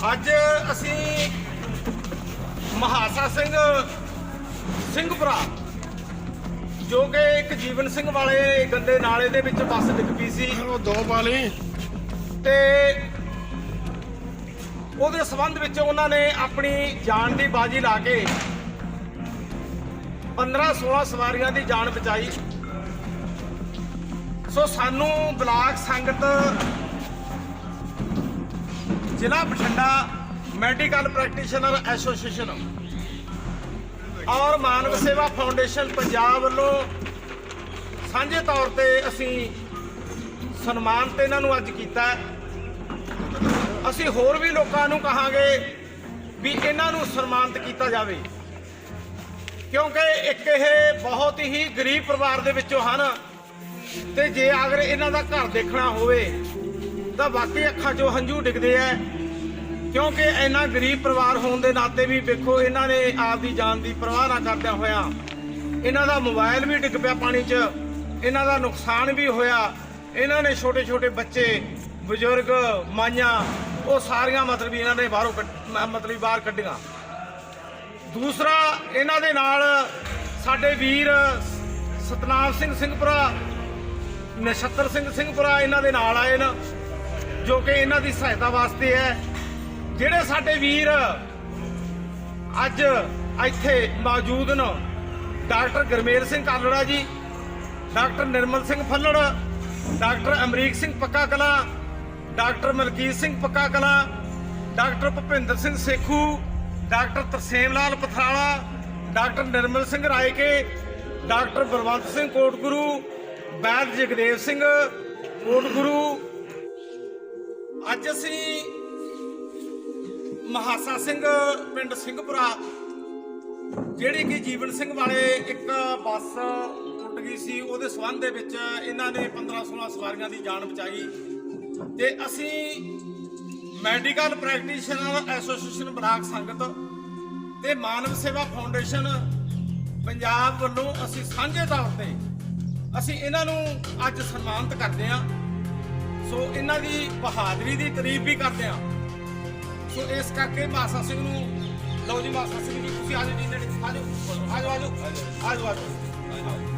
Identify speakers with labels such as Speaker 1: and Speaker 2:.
Speaker 1: ਅੱਜ ਅਸੀਂ ਮਹਾਸਾ ਸਿੰਘ ਸਿੰਘਪੁਰਾ ਜੋ ਕਿ ਇੱਕ ਜੀਵਨ ਸਿੰਘ ਵਾਲੇ ਗੰਦੇ ਨਾਲੇ ਦੇ ਵਿੱਚ ਬੱਸ ਡਿੱਗ ਪਈ ਸੀ।
Speaker 2: ਉਹ ਦੋ ਪਾਲੀ।
Speaker 1: ਤੇ ਉਹਦੇ ਸਬੰਧ ਵਿੱਚ ਉਹਨਾਂ ਨੇ ਆਪਣੀ ਜਾਨ ਦੀ ਬਾਜੀ ਲਾ ਕੇ 15 16 ਸਵਾਰੀਆਂ ਦੀ ਜਾਨ ਬਚਾਈ। ਸੋ ਸਾਨੂੰ ਬਲਾਕ ਸੰਗਤ ਜ਼ਿਲ੍ਹਾ ਬਠਿੰਡਾ ਮੈਡੀਕਲ ਪ੍ਰੈਕਟੀਸ਼ਨਰ ਐਸੋਸੀਏਸ਼ਨ ਔਰ ਮਾਨਵ ਸੇਵਾ ਫਾਊਂਡੇਸ਼ਨ ਪੰਜਾਬ ਵੱਲੋਂ ਸਾਂਝੇ ਤੌਰ ਤੇ ਅਸੀਂ ਸਨਮਾਨ ਤੇ ਇਹਨਾਂ ਨੂੰ ਅੱਜ ਕੀਤਾ ਅਸੀਂ ਹੋਰ ਵੀ ਲੋਕਾਂ ਨੂੰ ਕਹਾਂਗੇ ਵੀ ਇਹਨਾਂ ਨੂੰ ਸਨਮਾਨਿਤ ਕੀਤਾ ਜਾਵੇ। ਕਿਉਂਕਿ ਇੱਕ ਇਹ ਬਹੁਤ ਹੀ ਗਰੀਬ ਪਰਿਵਾਰ ਦੇ ਵਿੱਚੋਂ ਹਨ ਤੇ ਜੇ ਅਗਰ ਇਹਨਾਂ ਦਾ ਘਰ ਦੇਖਣਾ ਹੋਵੇ ਤਾਂ ਵਾਕਈ ਅੱਖਾਂ 'ਚੋਂ ਹੰਝੂ ਡਿੱਗਦੇ ਐ। ਕਿਉਂਕਿ ਇੰਨਾ ਗਰੀਬ ਪਰਿਵਾਰ ਹੋਣ ਦੇ ਨਾਤੇ ਵੀ ਵੇਖੋ, ਇਹਨਾਂ ਨੇ ਆਪ ਦੀ ਜਾਨ ਦੀ ਪਰਵਾਹ ਨਾ ਕਰਦਿਆਂ ਹੋਇਆ ਇਹਨਾਂ ਦਾ ਮੋਬਾਈਲ ਵੀ ਡਿੱਗ ਪਿਆ ਪਾਣੀ 'ਚ, ਇਹਨਾਂ ਦਾ ਨੁਕਸਾਨ ਵੀ ਹੋਇਆ। ਇਹਨਾਂ ਨੇ ਛੋਟੇ ਛੋਟੇ ਬੱਚੇ, ਬਜ਼ੁਰਗ, ਮਾਈਆਂ, ਉਹ ਸਾਰੀਆਂ ਮਤਲਬ ਇਹਨਾਂ ਨੇ ਬਾਹਰੋਂ ਕੱਢ- ਮ- ਮਤਲਬ ਬਾਹਰ ਕੱਢੀਆਂ। ਦੂਸਰਾ, ਇਹਨਾਂ ਦੇ ਨਾਲ ਸਾਡੇ ਵੀਰ ਸਤਨਾਮ ਸਿੰਘ ਸਿੰਘਪੁਰਾ, ਨਛੱਤਰ ਸਿੰਘ ਸਿੰਘਪੁਰਾ ਇਹਨਾਂ ਦੇ ਨਾਲ ਆਏ ਨਾ। ਜੋ ਕਿ ਇਹਨਾਂ ਦੀ ਸਹਾਇਤਾ ਵਾਸਤੇ ਹੈ। ਜਿਹੜੇ ਸਾਡੇ ਵੀਰ ਅੱਜ ਇੱਥੇ ਮੌਜੂਦ ਨੇ, doctor Gurmel Singh Kalra ji, doctor Nirmal Singh Phallar, doctor Amrik Singh Pakka Kala, doctor Malkit Singh Pakka Kala, doctor Bhupinder Singh Sekhu, doctor Tarsem Lal Pathrala, doctor Nirmal Singh Raike doctor Balwant Singh Kotguru ਵੈਦ ਜਗਦੇਵ ਸਿੰਘ ਕੋਟਗੁਰੂ ਅੱਜ ਅਸੀਂ ਮਹਾਸਾ ਸਿੰਘ ਪਿੰਡ ਸਿੰਘਪੁਰਾ, ਜਿਹੜੀ ਕਿ ਜੀਵਨ ਸਿੰਘ ਵਾਲੇ ਇੱਕ ਬੱਸ ਟੁੱਟ ਗਈ ਸੀ, ਉਹਦੇ ਸਬੰਧ ਦੇ ਵਿੱਚ ਇਹਨਾਂ ਨੇ 15 16 ਸਵਾਰੀਆਂ ਦੀ ਜਾਨ ਬਚਾਈ ਤੇ ਅਸੀਂ ਮੈਡੀਕਲ ਪ੍ਰੈਕਟੀਸ਼ਨਰ ਐਸੋਸੀਏਸ਼ਨ ਬਲਾਕ ਸੰਗਤ ਤੇ ਮਾਨਵ ਸੇਵਾ ਫਾਊਂਡੇਸ਼ਨ ਪੰਜਾਬ ਵੱਲੋਂ ਅਸੀਂ ਸਾਂਝੇ ਤੌਰ ਤੇ ਅਸੀਂ ਇਹਨਾਂ ਨੂੰ ਅੱਜ ਸਨਮਾਨਿਤ ਕਰਦੇ ਹਾਂ। ਸੋ ਇਹਨਾਂ ਦੀ ਬਹਾਦਰੀ ਦੀ ਤਾਰੀਫ ਵੀ ਕਰਦੇ ਹਾਂ। ਸੋ ਇਸ ਕਰਕੇ ਮਾਸਾ ਸਿੰਘ ਨੂੰ, ਲਓ ਜੀ ਮਾਸਾ ਸਿੰਘ ਜੀ, ਤੁਸੀਂ ਆ ਜਾਓ ਜੀ ਨੇੜੇ ਆ ਜਾਓ ਆ ਜਾਓ, ਆ ਆ ਜਾਓ। ਆ